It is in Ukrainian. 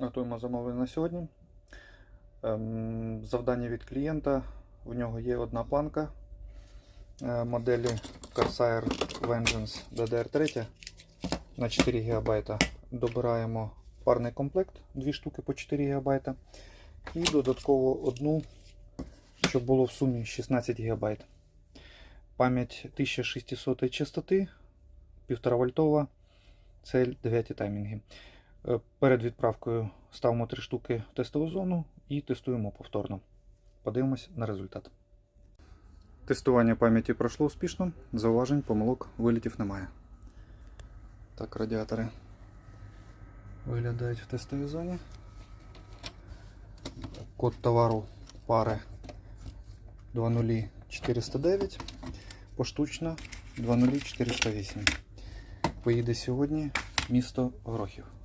Готуємо замовлення на сьогодні. Ем, Завдання від клієнта. В нього є одна планка е, моделі Corsair Vengeance DDR3 на 4 ГБ. Добираємо парний комплект, дві штуки по 4 ГБ. І додатково одну, щоб було в сумі 16 ГБ. Пам'ять 1600 частоти, 1,5 вольтова, цель 9 таймінги. Е, Перед відправкою ставимо три штуки в тестову зону і тестуємо повторно. Подивимось на результат. Тестування пам'яті пройшло успішно. Зауважень, помилок, вилітів немає. Так, радіатори виглядають в тестовій зоні. Код товару пари 20409, поштучно 20408. Поїде сьогодні місто Грохів.